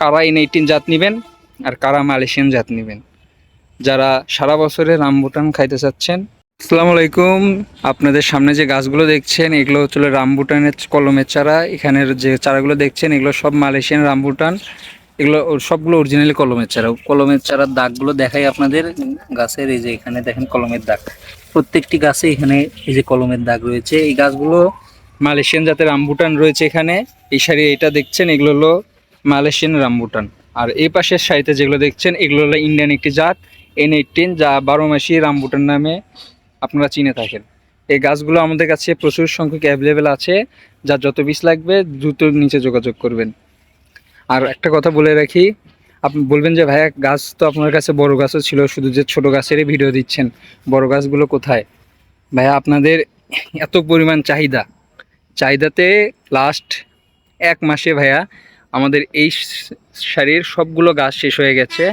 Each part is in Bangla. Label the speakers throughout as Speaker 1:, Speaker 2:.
Speaker 1: কারা এন এইটিন জাত নেবেন আর কারা মালয়েশিয়ান জাত নেবেন? যারা সারা বছরে রামবুটান খাইতে চাচ্ছেন, আসসালামু আলাইকুম। আপনাদের সামনে যে গাছগুলো দেখছেন, এগুলো হচ্ছে রামবুটানের কলমের চারা। এখানের যে চারাগুলো দেখছেন, এগুলো সব মালয়েশিয়ান রামবুটান এগুলো সবগুলো অরিজিনালি কলমের চারা। কলমের চারার দাগগুলো দেখাই আপনাদের। গাছের এই যে এখানে দেখেন কলমের দাগ। প্রত্যেকটি গাছে এখানে এই যে কলমের দাগ রয়েছে। এই গাছগুলো মালয়েশিয়ান জাতের রামবুটান রয়েছে এখানে। এই সারি এটা দেখছেন, এগুলো হলো মালয়েশিয়ান রামবুটান। আর এই পাশের সারিতে যেগুলো দেখছেন, এগুলো হলো ইন্ডিয়ান একটি জাত এন এইটিন যা বারো মাসি রামবুটান নামে আপনারা চিনে থাকেন। এই গাছগুলো আমাদের কাছে প্রচুর সংখ্যক অ্যাভেলেবেল আছে যার যত বীজ লাগবে দ্রুত নিচে যোগাযোগ করবেন। আর একটা কথা বলে রাখি আপনি বলবেন যে ভাইয়া, গাছ তো আপনার কাছে বড় গাছও ছিল, শুধু যে ছোট গাছেরই ভিডিও দিচ্ছেন, বড় গাছগুলো কোথায়? ভাইয়া, আপনাদের এত পরিমাণ চাহিদা, চাহিদাতে লাস্ট এক মাসে ভাইয়া আমাদের এই শাড়ির সবগুলো গাছ শেষ হয়ে গেছে।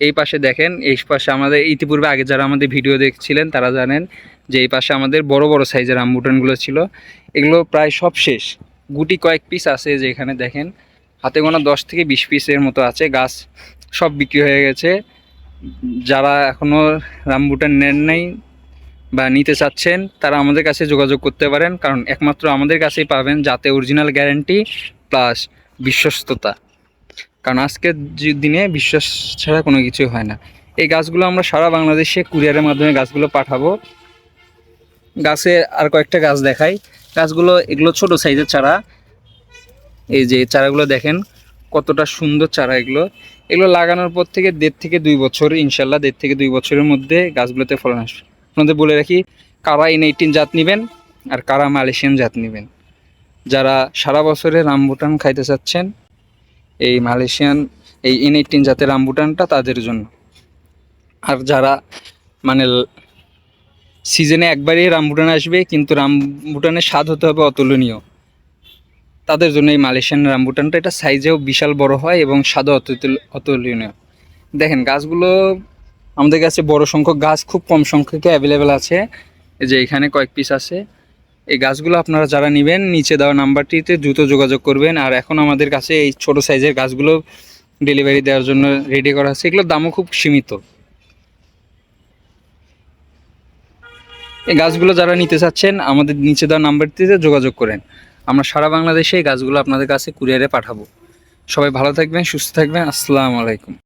Speaker 1: এই পাশে দেখেন, এই পাশে আমাদের ইতিপূর্বে আগে যারা আমাদের ভিডিও দেখছিলেন, তারা জানেন যে এই পাশে আমাদের বড় বড় সাইজের আমবুটানগুলো ছিল। এগুলো প্রায় সব শেষ। গুটি কয়েক পিস আছে যে এখানে দেখেন। হাতে গোনা দশ থেকে বিশ পিসের মতো আছে। গাছ সব বিক্রি হয়ে গেছে। যারা এখনও রামবুটান নেন নাই বা নিতে চাচ্ছেন, তারা আমাদের কাছে যোগাযোগ করতে পারেন। কারণ একমাত্র আমাদের কাছেই পাবেন, যাতে অরিজিনাল গ্যারেন্টি প্লাস বিশ্বস্ততা। কারণ আজকের দিনে বিশ্বাস ছাড়া কোনো কিছুই হয় না। এই গাছগুলো আমরা সারা বাংলাদেশে কুরিয়ারের মাধ্যমে গাছগুলো পাঠাবো। গাছে আর কয়েকটা গাছ দেখাই। গাছগুলো এগুলো ছোট সাইজের চারা। এই যে চারাগুলো দেখেন, কতটা সুন্দর চারা এগুলো। এগুলো লাগানোর পর থেকে দেড় থেকে দুই বছর, ইনশাল্লাহ দেড় থেকে দুই বছরের মধ্যে গাছগুলোতে ফলন আসবে। আপনাদের বলে রাখি, কারা এন এইটিন জাত নেবেন আর কারা মালয়েশিয়ান জাত নেবেন? যারা সারা বছরে রামবুটান খাইতে চাচ্ছেন, এই মালয়েশিয়ান, এই এন এইটিন জাতের রামবুটানটা তাদের জন্য। আর যারা মানে সিজনে একবারই রামবুটান আসবে, কিন্তু রামবুটানের স্বাদ হতে হবে অতুলনীয়। তাদের জন্য এই মালয়েশিয়ান রামবুটানটা এটা সাইজেও বিশাল বড় হয় এবং স্বাদও অতুল- অতুলনীয়। দেখেন, গাছগুলো আমাদের কাছে বড় সংখ্যক, গাছ খুব কম সংখ্যকে অ্যাভেলেবেল আছে। যে এখানে কয়েক পিস আছে। এই গাছগুলো আপনারা যারা নেবেন, নিচে দেওয়া নাম্বারটিতে দ্রুত যোগাযোগ করবেন। আর এখন আমাদের কাছে এই ছোট সাইজের গাছগুলো ডেলিভারি দেওয়ার জন্য রেডি করা আছে। এগুলোর দামও খুব সীমিত। এই গাছগুলো যারা নিতে চাচ্ছেন, আমাদের নিচে দেওয়া নাম্বারটিতে যোগাযোগ করেন। আমরা সারা বাংলাদেশে এই গাছগুলো আপনাদের কাছে কুরিয়ারে পাঠাবো। সবাই ভালো থাকবেন, সুস্থ থাকবেন। আসসালামু আলাইকুম।